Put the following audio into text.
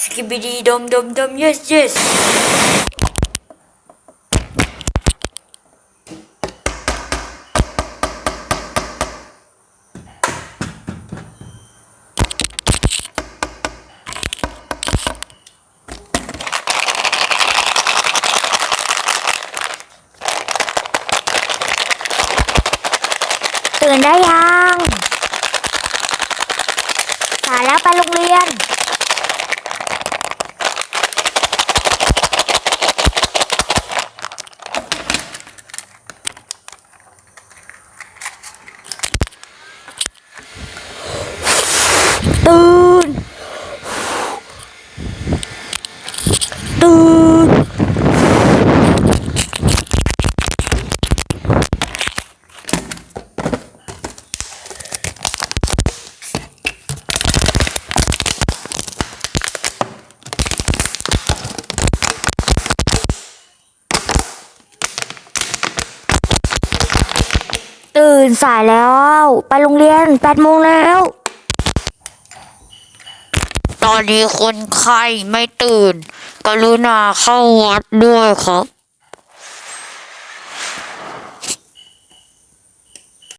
Skibidi dum dum dum yes yes ตื่นได้ยังสายแล้วไปโรงเรียน ตื่น ตื่น ตื่นสายแล้ว ไปโรงเรียนแปดโมงแล้ว ตอนนี้คนไข้ไม่ตื่น กรุณาเข้าวัดด้วยครับ